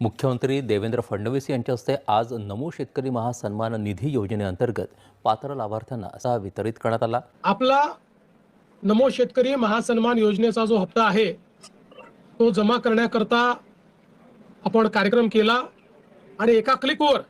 मुख्यमंत्री देवेंद्र फडणवीस यांच्या हस्ते आज नमो शेतकरी महासन्मान निधी योजनेअंतर्गत पात्र लाभार्थ्यांना असा वितरित करण्यात आला. आपला नमो शेतकरी महासन्मान योजनेचा जो हप्ता आहे तो जमा करण्याकरता आपण कार्यक्रम केला आणि एका क्लिकवर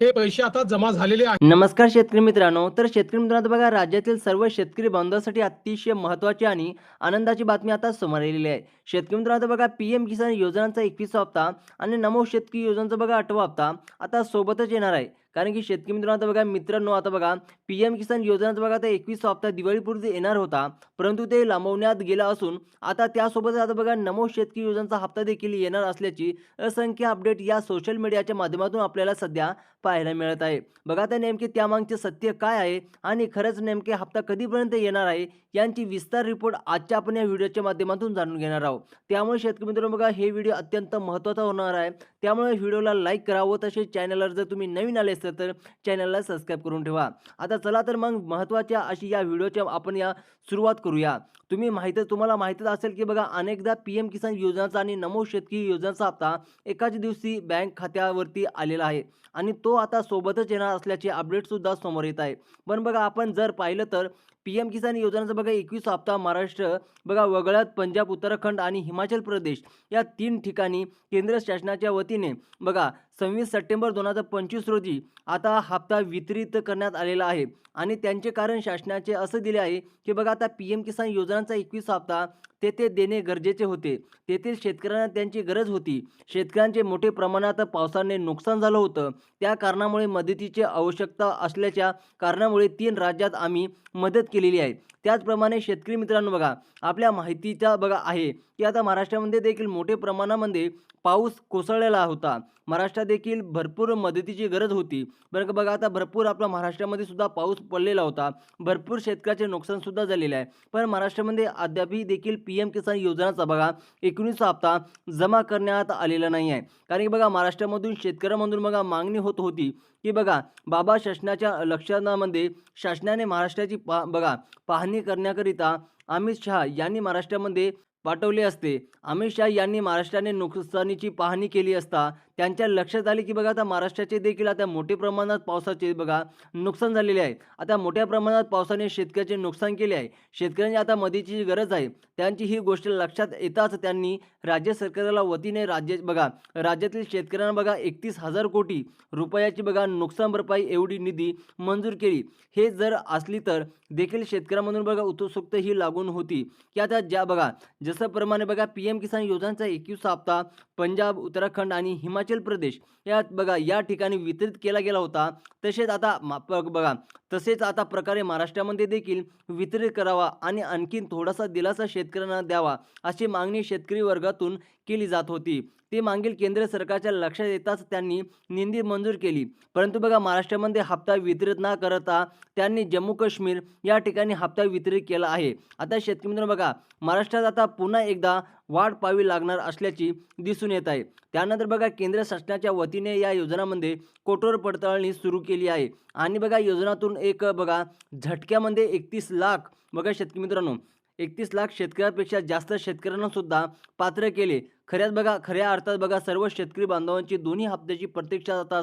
हे पैसे आता जमा झालेले आहेत. नमस्कार शेतकरी मित्रांनो तर शेतकरी मित्रांनो बघा राज्यातील सर्व शेतकरी बांधवांसाठी अतिशय महत्त्वाची आणि आनंदाची बातमी आता समोर आलेली आहे. शेतकरी मित्रांनो बघा पी एम किसान योजनांचा एकवीसवा हप्ता आणि नमो शेतकरी योजनांचा बघा आठवा हप्ता आता सोबतच येणार आहे. कारण की शेतकरी मित्रांनो आता बघा मित्रांनो आता बघा पी एम किसान योजनाचा बघा आता एकवीस हप्ता दिवाळीपूर्वी येणार होता परंतु ते लांबवण्यात गेला असून आता त्यासोबतच आता बघा नमो शेतकरी योजनांचा हप्ता देखील येणार असल्याची असंख्य अपडेट या सोशल मीडियाच्या माध्यमातून आपल्याला सध्या पाहायला मिळत आहे. बघा आता नेमके त्यामागचे सत्य काय आहे आणि खरंच नेमके हप्ता कधीपर्यंत येणार आहे यांची विस्तार रिपोर्ट आजच्या आपण या व्हिडिओच्या माध्यमातून जाणून घेणार आहोत. त्यामुळे शेतकरी मित्रांनो बघा हे व्हिडिओ अत्यंत महत्त्वाचा होणार आहे. त्यामुळे व्हिडिओला लाईक करावं तसेच चॅनलवर जर तुम्ही नवीन आले असेल तर चॅनलला सबस्क्राईब करून ठेवा. आता चला तर मग महत्त्वाच्या अशी या व्हिडिओच्या आपण या सुरुवात करूया. तुम्ही माहिती तुम्हाला माहितीच असेल की बघा अनेकदा पी एम किसान योजनाचा आणि नमो शेतकी योजनाचा हप्ता एकाच दिवशी बँक खात्यावरती आलेला आहे आणि तो आता सोबतच येणार असल्याचे अपडेटसुद्धा समोर येत आहे. पण बघा आपण जर पाहिलं तर पी एम किसान योजनाचा बघा एकवीस हप्ता महाराष्ट्र बघा वगळत पंजाब उत्तराखंड आणि हिमाचल प्रदेश या तीन ठिकाणी केंद्र शासनाच्या वतीने बघा सव्वीस सप्टेंबर दोन हजार पंचवीस रोजी आता हप्ता वितरित करण्यात आलेला आहे. आणि त्यांचे कारण शासनाचे असं दिले आहे की बघा आता पी एम किसान योजनांचा एकवीस हप्ता तेथे देणे गरजेचे होते. तेथील शेतकऱ्यांना त्यांची गरज होती. शेतकऱ्यांचे मोठे प्रमाणात पावसाने नुकसान झालं होतं. त्या कारणामुळे मदतीची आवश्यकता असल्याच्या कारणामुळे तीन राज्यात आम्ही मदत केलेली आहे. त्याचप्रमाणे शेतकरी मित्रांनो बघा आपल्या माहितीचा बघा आहे. की आता महाराष्ट्रामध्ये देखील मोठ्या प्रमाणामध्ये पाऊस कोसळलेला होता. महाराष्ट्रात देखील भरपूर मदतीची गरज होती. बरं का बघा आता भरपूर आपला महाराष्ट्रामध्ये सुद्धा पाऊस पडलेला होता. भरपूर शेतकऱ्याचे नुकसानसुद्धा झालेलं आहे. पण महाराष्ट्रामध्ये अद्यापही देखील पी एम किसान योजनाचा बघा एकोणीस हप्ता जमा करण्यात आलेला नाही आहे. कारण की बघा महाराष्ट्रामधून शेतकऱ्यांमधून बघा मागणी होत होती की बघा बाबा शासनाच्या लक्षणामध्ये शासनाने महाराष्ट्राची पा बघा पाहणी करण्याकरिता अमित शहा यांनी महाराष्ट्रामध्ये पाठवले असते. अमित शाह यांनी महाराष्ट्राने नुकसानीची पाहणी केली असता त्यांच्या लक्षात आले की बघा आता महाराष्ट्राचे देखील आता मोठ्या प्रमाणात पावसाचे बघा नुकसान झालेले आहे. आता मोठ्या प्रमाणात पावसाने शेतकऱ्याचे नुकसान केले आहे. शेतकऱ्यांची आता मदतीची गरज आहे त्यांची ही गोष्ट लक्षात येताच त्यांनी राज्य सरकारला वतीने राज्य बघा राज्यातील शेतकऱ्यांना बघा एकतीस हजार कोटी रुपयाची बघा नुकसान भरपाई एवढी निधी मंजूर केली. हे जर असली तर देखील शेतकऱ्यांमधून बघा उत्सुकता ही लागून होती. की आता ज्या बघा जसं प्रमाणे बघा पी एम किसान योजनांचा एकवीस हप्ता पंजाब उत्तराखंड आणि हिमाचल हिमाचल प्रदेश. यात बघा या ठिकाणी वितरित केला गेला होता. तसेच आता बघा तसेच आता प्रकारे महाराष्ट्रामध्ये देखील वितरित करावा आणि आणखीन थोडासा दिलासा शेतकऱ्यांना द्यावा अशी मागणी शेतकरी वर्गातून केली जात होती. ती मागील केंद्र सरकारच्या लक्षात येताच त्यांनी निंदी मंजूर केली. परंतु बघा महाराष्ट्रामध्ये हप्ता वितरित न करता त्यांनी जम्मू काश्मीर या ठिकाणी हप्ता वितरित केला आहे. आता शेतकरी मित्रांनो बघा महाराष्ट्रात आता पुन्हा एकदा वाढ पाहावी लागणार असल्याची दिसून येत आहे. त्यानंतर बघा केंद्र शासनाच्या वतीने या योजनामध्ये कठोर पडताळणी सुरू केली आहे. आणि बघा योजनातून एक बघा झटक्यामध्ये एकतीस लाख बघा शेतकरी मित्रांनो एकतीस लाख शेतकऱ्यापेक्षा जास्त शेतकऱ्यांना सुद्धा पात्र केले. खऱ्याच बघा खऱ्या अर्थात बघा सर्व शेतकरी बांधवांची दोन्ही हप्त्याची प्रतीक्षा आता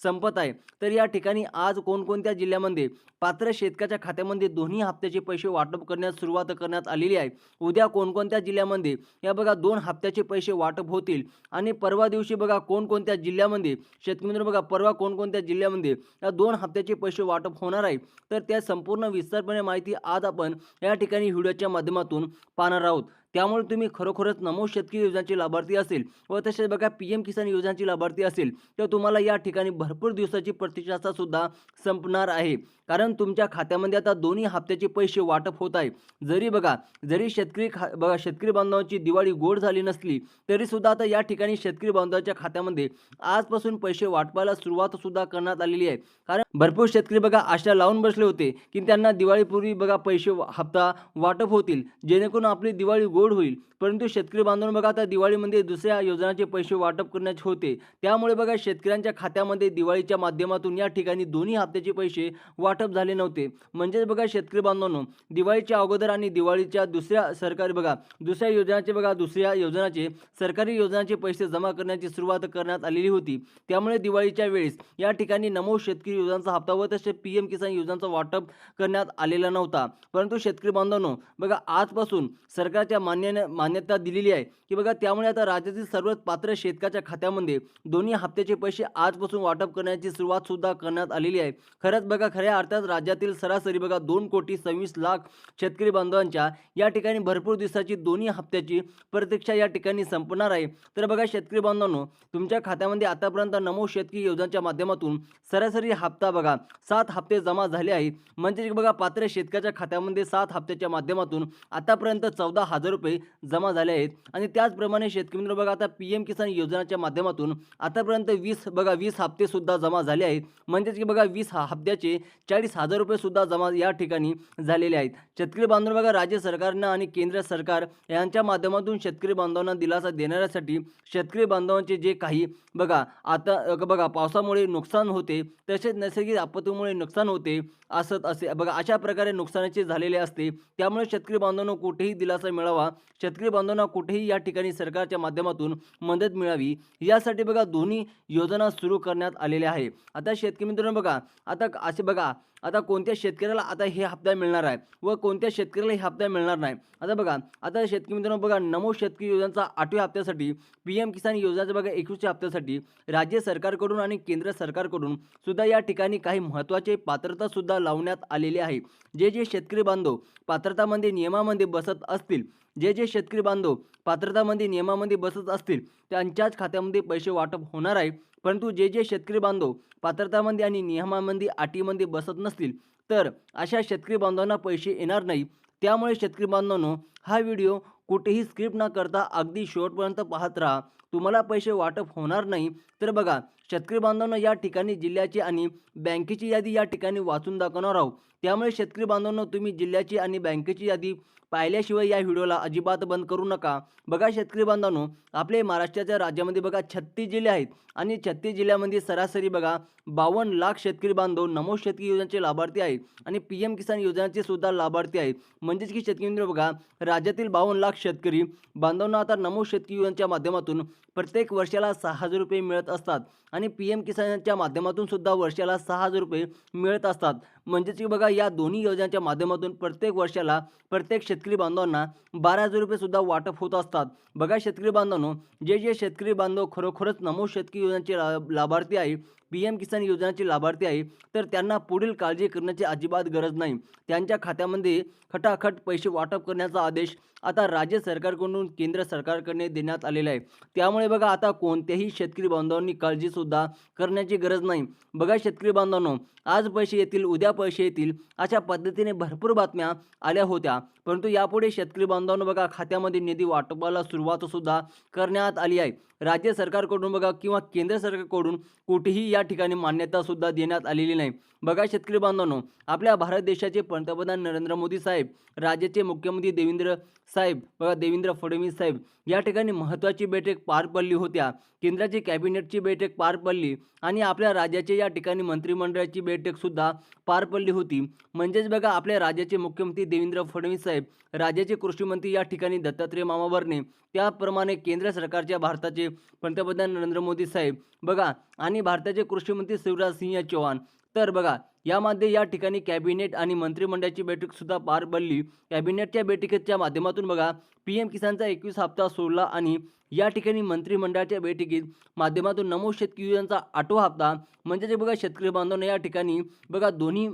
संपत आहे. तर या ठिकाणी आज कोणकोणत्या जिल्ह्यामध्ये पात्र शेतकऱ्याच्या खात्यामध्ये दोन्ही हप्त्याचे पैसे वाटप करण्यास सुरुवात करण्यात आलेली आहे? उद्या कोणकोणत्या जिल्ह्यामध्ये या बघा दोन हप्त्याचे पैसे वाटप होतील? आणि परवा दिवशी बघा कोणकोणत्या जिल्ह्यामध्ये शेतकरी मित्र बघा परवा कोणकोणत्या जिल्ह्यामध्ये या दोन हप्त्याचे पैसे वाटप होणार आहे? तर त्या संपूर्ण विस्तारपणे माहिती आज आपण या ठिकाणी व्हिडिओच्या माध्यमातून पाहणार आहोत. त्यामुळे तुम्ही खरोखरच नमो शेतकरी योजनेचे लाभार्थी असेल व तसेच बघा पी एम किसान योजनेची लाभार्थी असेल तर तुम्हाला या ठिकाणी भरपूर दिवसाची प्रतीक्षा सुद्धा संपणार आहे. कारण तुमच्या खात्यामध्ये आता दोन्ही हप्त्याचे पैसे वाटप होत आहे. जरी बघा जरी शेतकरी खा बघा शेतकरी बांधवांची दिवाळी गोड झाली नसली तरी सुद्धा आता या ठिकाणी शेतकरी बांधवांच्या खात्यामध्ये आजपासून पैसे वाटपायला सुरुवात सुद्धा करण्यात आलेली आहे. कारण भरपूर शेतकरी बघा आशा लावून बसले होते की त्यांना दिवाळीपूर्वी बघा पैसे हप्ता वाटप होतील. जेणेकरून आपली दिवाळी गोड लोड होईल. परंतु शेतकरी बांधवांनो बघा आता दिवाळीमध्ये दुसऱ्या योजनाचे पैसे वाटप करण्याचे होते. त्यामुळे बघा शेतकऱ्यांच्या खात्यामध्ये दिवाळीच्या माध्यमातून या ठिकाणी दोन्ही हप्त्याचे पैसे वाटप झाले नव्हते. म्हणजेच बघा शेतकरी बांधवांनो दिवाळीच्या अगोदर आणि दिवाळीच्या दुसऱ्या सरकारी बघा दुसऱ्या योजनाचे बघा दुसऱ्या योजनाचे सरकारी योजनाचे पैसे जमा करण्याची सुरुवात करण्यात आलेली होती. त्यामुळे दिवाळीच्या वेळेस या ठिकाणी नमो शेतकरी योजनांचा हप्ता व तसेच पी एम किसान योजनांचा वाटप करण्यात आलेला नव्हता. परंतु शेतकरी बांधवांनो बघा आजपासून सरकारच्या मान्य मान्यता दिलेली आहे. की बघा त्यामुळे आता राज्यातील सर्वच पात्र शेतकऱ्याच्या खात्यामध्ये दोन्ही हप्त्याचे पैसे आजपासून वाटप करण्याची सुरुवात सुद्धा करण्यात आलेली आहे. खरंच बघा खऱ्या अर्थात राज्यातील सरासरी बघा दोन कोटी सव्वीस लाख शेतकरी बांधवांच्या या ठिकाणी भरपूर दिवसाची दोन्ही हप्त्याची प्रतीक्षा या ठिकाणी संपणार आहे. तर बघा शेतकरी बांधवांनो तुमच्या खात्यामध्ये आतापर्यंत नमो शेतकरी योजनाच्या माध्यमातून सरासरी हप्ता बघा सात हप्ते जमा झाले आहेत. म्हणजे बघा पात्र शेतकऱ्याच्या खात्यामध्ये सात हप्त्याच्या माध्यमातून आतापर्यंत चौदा हजार रुपये जमा झाले आहेत. आणि त्याचप्रमाणे शेतकरी मित्र बघा आता पी एम किसान योजनाच्या माध्यमातून आतापर्यंत वीस बघा वीस हप्तेसुद्धा जमा झाले आहेत. म्हणजेच की बघा वीस हा हप्त्याचे चाळीस हजार रुपयेसुद्धा जमा या ठिकाणी झालेले आहेत. शेतकरी बांधव बघा राज्य सरकारनं आणि केंद्र सरकार यांच्या माध्यमातून शेतकरी बांधवांना दिलासा देणाऱ्यासाठी शेतकरी बांधवांचे जे काही बघा आता बघा पावसामुळे नुकसान होते तसेच नैसर्गिक आपत्तीमुळे नुकसान होते असत असे बघा अशा प्रकारे नुकसानाचे झालेले असते. त्यामुळे शेतकरी बांधवांना कुठेही दिलासा मिळावा शेतकरी बांधवांना कुठेही या ठिकाणी सरकारच्या माध्यमातून मदत मिळावी यासाठी बघा दोन्ही योजना सुरू करण्यात आलेल्या आहे आता शेतकरी मित्रांनो बघा आता असे बघा आता कोणत्या शेतकऱ्याला आता हे हप्ता मिळणार आहे? व कोणत्या शेतकऱ्याला हे हप्ता मिळणार नाही? आता बघा आता शेतकरी मित्रांनो बघा नमो शेतकरी योजनेचा आठव्या हप्त्यासाठी पी एम किसान योजनेच्या बघा एकवीसच्या हप्त्यासाठी राज्य सरकारकडून आणि केंद्र सरकारकडून सुद्धा या ठिकाणी काही महत्त्वाचे पात्रतासुद्धा लावण्यात आलेली आहे. जे जे शेतकरी बांधव पात्रतामध्ये नियमामध्ये बसत असतील जे जे शेतकरी बांधव पात्रतामध्ये नियमामध्ये बसत असतील त्यांच्याच खात्यामध्ये पैसे वाटप होणार आहे. परंतु जे जे शेतकरी बांधव पात्रतामध्ये आणि नियमामध्ये अटीमध्ये बसत नसतील तर अशा शेतकरी बांधवांना पैसे येणार नाही. त्यामुळे शेतकरी बांधवांनो हा व्हिडिओ कुठेही स्क्रिप्ट न करता अगदी शेवटपर्यंत पाहत राहा. तुम्हाला पैसे वाटप होणार नाही. तर बघा शेतकरी बांधवांना या ठिकाणी जिल्ह्याची आणि बँकेची यादी या ठिकाणी वाचून दाखवणार आहोत. त्यामुळे शेतकरी बांधवांना तुम्ही जिल्ह्याची आणि बँकेची यादी पाहिल्याशिवाय या व्हिडिओला अजिबात बंद करू नका. बघा शेतकरी बांधवांनो आपले महाराष्ट्राच्या राज्यामध्ये बघा छत्तीस जिल्हे आहेत आणि छत्तीस जिल्ह्यामध्ये सरासरी बघा बावन्न लाख शेतकरी बांधव नमो शेतकरी योजनेचे लाभार्थी आहेत आणि पी एम किसान योजनेचे सुद्धा लाभार्थी आहेत. म्हणजेच की शेतकरी बघा राज्यातील बावन्न लाख शेतकरी बांधवांना आता नमो शेतकरी योजनेच्या माध्यमातून प्रत्येक वर्षाला सहा हजार रुपये मिळत असतात. आणि पी एम किसानच्या माध्यमातून सुद्धा वर्षाला सहा हजार रुपये मिळत असतात. म्हणजेच की बघा या दोन्ही योजनांच्या माध्यमातून प्रत्येक वर्षाला प्रत्येक शेतकरी बांधवांना बारा हजार रुपयेसुद्धा वाटप होत असतात. बघा शेतकरी बांधवांनो जे जे शेतकरी बांधव खरोखरच नमो शेतकरी योजनेचे ला- लाभार्थी आहे पी एम किसान योजनेचे लाभार्थी आहे तर त्यांना पुढील काळजी करण्याची अजिबात गरज नाही. त्यांच्या खात्यामध्ये खटाखट पैसे वाटप करण्याचा आदेश आता राज्य सरकारकडून केंद्र सरकारकडे देण्यात आलेला आहे. त्यामुळे बघा आता कोणत्याही शेतकरी बांधवांनी काळजीसुद्धा करण्याची गरज नाही. बघा शेतकरी बांधवांनो आज पैसे येतील उद्या पैसे येतील अशा पद्धतीने भरपूर बातम्या आल्या होत्या. परंतु यापुढे शेतकरी बांधवांनो बघा खात्यामध्ये निधी वाटपाला सुरुवात सुद्धा करण्यात आली आहे. राज्य सरकारकडून बघा किंवा केंद्र सरकारकडून कुठेही या ठिकाणी मान्यता सुद्धा देण्यात आलेली नाही. बघा शेतकरी बांधवांनो आपल्या भारत देशाचे पंतप्रधान नरेंद्र मोदी साहेब राज्याचे मुख्यमंत्री देवेंद्र साहेब बघा देवेंद्र फडणवीस साहेब या ठिकाणी महत्त्वाची बैठक पार पडली होत्या. केंद्राची कॅबिनेटची बैठक पार पडली आणि आपल्या राज्याचे या ठिकाणी मंत्रिमंडळाची बैठकसुद्धा पार पडली होती. म्हणजेच बघा आपल्या राज्याचे मुख्यमंत्री देवेंद्र फडणवीस साहेब राज्याचे कृषीमंत्री या ठिकाणी दत्तात्रय मामा भरणे त्याप्रमाणे केंद्र सरकारच्या भारताचे पंतप्रधान नरेंद्र मोदी साहेब बघा आणि भारताचे कृषीमंत्री शिवराज सिंह चौहान तर बघा यामध्ये या ठिकाणी कॅबिनेट आणि मंत्रिमंडळाची बैठक सुद्धा पार पडली. कॅबिनेटच्या बैठकीच्या माध्यमातून बघा पी एम किसानचा एकवीस हप्ता सोडला आणि या ठिकाणी मंत्रिमंडळाच्या बैठकीत माध्यमातून नमो शेतकरी योजनेचा आठवा हप्ता म्हणजे जे बघा शेतकरी बांधवांना या ठिकाणी बघा दोन्ही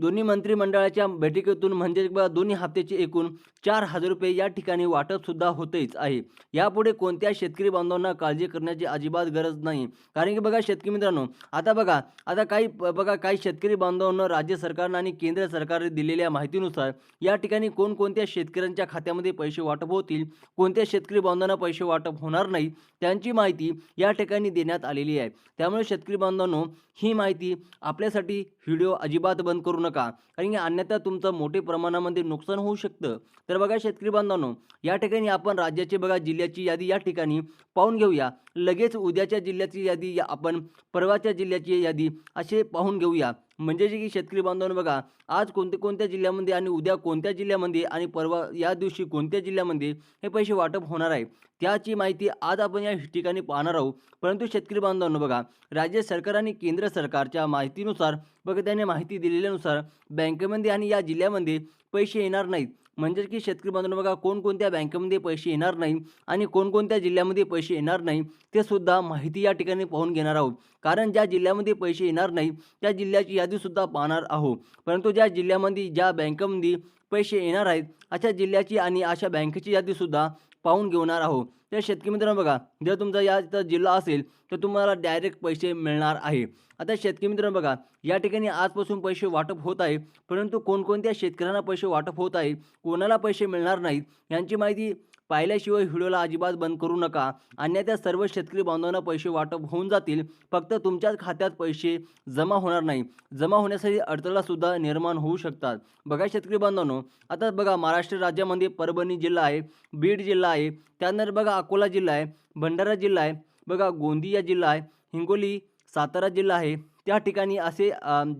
दोन्ही मंत्रिमंडळाच्या बैठकीतून म्हणजे बघा दोन्ही हप्त्याचे एकूण चार हजार रुपये या ठिकाणी वाटप सुद्धा होतेच आहे. यापुढे कोणत्या शेतकरी बांधवांना काळजी करण्याची अजिबात गरज नाही. कारण की बघा शेतकरी मित्रांनो आता बघा आता काही बघा काही शेतकरी बांधवांना राज्य सरकारनं आणि केंद्र सरकारने दिलेल्या माहितीनुसार या ठिकाणी कोणकोणत्या शेतकऱ्यांच्या खात्यामध्ये पैसे वाटप होतील कोणत्या शेतकरी बांधवांना पैसे वाटप होणार नाही त्यांची माहिती या ठिकाणी देण्यात आलेली आहे. त्यामुळे शेतकरी बांधवांनो ही माहिती आपल्यासाठी व्हिडिओ अजिबात बंद करू नका. कारण की अन्यथा तुमचं मोठे प्रमाणामध्ये नुकसान होऊ शकतं. तर बघा शेतकरी बांधवांनो या ठिकाणी आपण राज्याची बघा जिल्ह्याची यादी या ठिकाणी पाहून घेऊया. लगेच उद्याच्या जिल्ह्याची यादी या आपण परवाच्या जिल्ह्याची यादी असे पाहून घेऊया. म्हणजे जे की शेतकरी बांधवांनो बघा आज कोणत्या कोणत्या जिल्ह्यामध्ये आणि उद्या कोणत्या जिल्ह्यामध्ये आणि परवा या दिवशी कोणत्या जिल्ह्यामध्ये हे पैसे वाटप होणार आहे त्याची माहिती आज आपण या ठिकाणी पाहणार आहोत. परंतु शेतकरी बांधवांनो बघा राज्य सरकार आणि केंद्र सरकारच्या माहितीनुसार बघा त्याने माहिती दिलेल्यानुसार बँकेमध्ये आणि या जिल्ह्यामध्ये पैसे येणार नाहीत. म्हणजे की शेतकरी बांधवांनो बघा कोणकोणत्या बँकेमध्ये पैसे येणार नाही आणि कोणकोणत्या जिल्ह्यामध्ये पैसे येणार नाही ते सुद्धा माहिती या ठिकाणी पाहून घेणार आहोत. कारण ज्या जिल्ह्यामध्ये पैसे येणार नाही त्या जिल्ह्याची यादीसुद्धा पाहणार आहोत. परंतु ज्या जिल्ह्यामध्ये ज्या बँकेमध्ये पैसे येणार आहेत अशा जिल्ह्याची आणि अशा बँकेची यादीसुद्धा पाहून घेणार आहोत. तर शेतकरी मित्रांनो बघा जर तुमचा या इथं जिल्हा असेल तर तुम्हाला डायरेक्ट पैसे मिळणार आहे. आता शेतकरी मित्रांनो बघा या ठिकाणी आजपासून पैसे वाटप होत आहे परंतु कोणकोणत्या शेतकऱ्यांना पैसे वाटप होत आहे कोणाला पैसे मिळणार नाहीत यांची माहिती पाहिल्याशिवाय व्हिडिओला अजिबात बंद करू नका. अन्यथा सर्व शेतकरी बांधवांना पैसे वाटप होऊन जातील. फक्त तुमच्याच खात्यात पैसे जमा होणार नाही. जमा होण्यासाठी अडथळासुद्धा निर्माण होऊ शकतात. बघा शेतकरी बांधवांनो आता बघा महाराष्ट्र राज्यामध्ये परभणी जिल्हा आहे बीड जिल्हा आहे त्यानंतर बघा अकोला जिल्हा आहे भंडारा जिल्हा आहे बघा गोंदिया जिल्हा आहे हिंगोली सातारा जिल्हा आहे. त्या ठिकाणी असे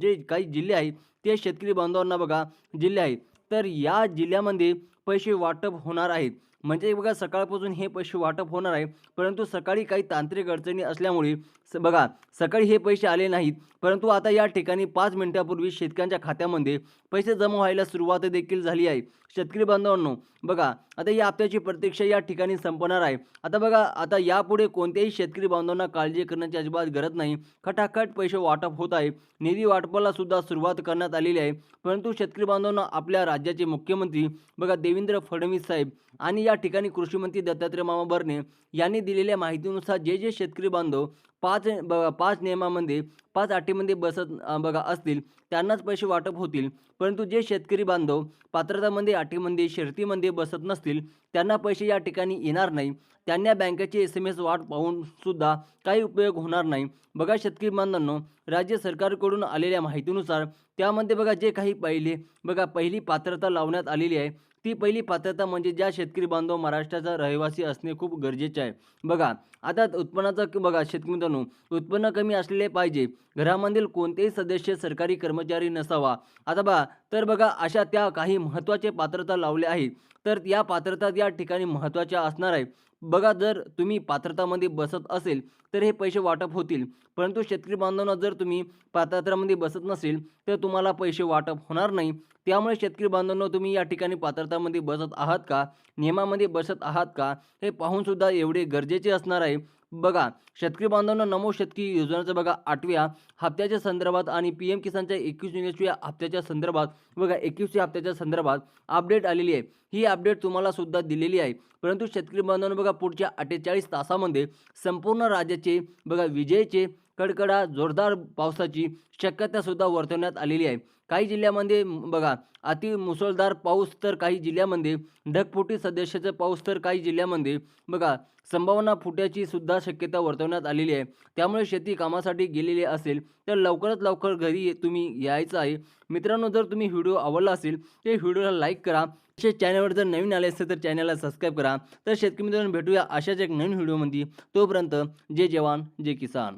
जे काही जिल्हे आहेत ते शेतकरी बांधवांना बघा जिल्हे आहेत. तर या जिल्ह्यामध्ये पैसे वाटप होणार आहेत. म्हणजे बघा सकाळपासून हे पैसे वाटप होणार आहे परंतु सकाळी काही तांत्रिक अडचणी असल्यामुळे स बघा सकाळी हे पैसे आले नाहीत परंतु आता या ठिकाणी पाच मिनिटापूर्वी शेतकऱ्यांच्या खात्यामध्ये पैसे जमा व्हायला सुरुवात देखील झाली आहे. शेतकरी बांधवांनो बघा आता या हप्त्याची प्रतीक्षा या ठिकाणी संपणार आहे. आता बघा आता यापुढे कोणत्याही शेतकरी बांधवांना काळजी करण्याची अजिबात गरज नाही. खटाखट पैसे वाटप होत आहे. निधी वाटपाला सुद्धा सुरुवात करण्यात आलेली आहे. परंतु शेतकरी बांधवांना आपल्या राज्याचे मुख्यमंत्री बघा देवेंद्र फडणवीस साहेब आणि या ठिकाणी कृषीमंत्री दत्तात्रय मामा बर्ने यांनी दिलेल्या माहितीनुसार जे जे शेतकरी बांधव पाच बघा पाच नियमामध्ये पाच अटीमध्ये बसत बघा असतील त्यांनाच पैसे वाटप होतील. परंतु जे शेतकरी बांधव पात्रतामध्ये अटीमध्ये शर्तीमध्ये बसत नसतील त्यांना पैसे या ठिकाणी येणार नाही. त्यांना बँकेचे एस एम एस वाट पाहूनसुद्धा काही उपयोग होणार नाही. बघा शेतकरी बांधवांनो राज्य सरकारकडून आलेल्या माहितीनुसार त्यामध्ये बघा जे काही पहिले बघा पहिली पात्रता लावण्यात आलेली आहे ती पहिली पात्रता म्हणजे ज्या शेतकरी बांधव महाराष्ट्राचा रहिवासी असणे खूप गरजेचे आहे. बघा आता उत्पन्नाचं बघा शेतकरी मित्रांनो उत्पन्न कमी असलेले पाहिजे. घरामधील कोणतेही सदस्य सरकारी कर्मचारी नसावा. आता बघा तर बघा अशा त्या काही महत्त्वाचे पात्रता लावले आहेत तर या पात्रता या ठिकाणी महत्त्वाच्या असणार आहे. बघा जर तुम्ही पात्रतामध्ये बसत असेल तर हे पैसे वाटप होतील. परंतु शेतकरी बांधवांना जर तुम्ही पात्रतामध्ये बसत नसेल तर तुम्हाला पैसे वाटप होणार नाही. त्यामुळे शेतकरी बांधवांना तुम्ही या ठिकाणी पात्रतामध्ये बसत आहात का? नियमामध्ये बसत आहात का? हे पाहूनसुद्धा एवढे गरजेचे असणार आहे. बघा शेतकरी बांधवांना नमो शेतकरी योजनेचं बघा आठव्या हप्त्याच्या संदर्भात आणि पी एम किसानच्या एकवीसव्या हप्त्याच्या संदर्भात बघा एकवीसच्या हप्त्याच्या संदर्भात अपडेट आलेली आहे. ही अपडेट तुम्हाला सुद्धा दिलेली आहे. परंतु शेतकरी बांधवांनो बघा पुढच्या अठ्ठेचाळीस तासामध्ये संपूर्ण राज्याचे बघा विजयचे कडकडा जोरदार पावसाची शक्यतासुद्धा वर्तवण्यात आलेली आहे. काही जिल्ह्यामध्ये बघा अति मुसळधार पाऊस तर काही जिल्ह्यामध्ये ढगफुटी सदस्याचा पाऊस तर काही जिल्ह्यामध्ये बघा संभावना फुट्याची सुद्धा शक्यता वर्तवण्यात आलेली आहे. त्यामुळे शेती कामासाठी गेलेले असेल तर लवकरात लवकर घरी ये- तुम्ही यायचं आहे. मित्रांनो जर तुम्ही व्हिडिओ आवडला असेल तर व्हिडिओला लाईक करा. तसेच चॅनलवर जर नवीन आले असेल तर चॅनलला सबस्क्राईब करा. तर शेतकरी मित्रांनो भेटूया अशाच एक नवीन व्हिडिओमध्ये. तोपर्यंत जय जवान जय किसान.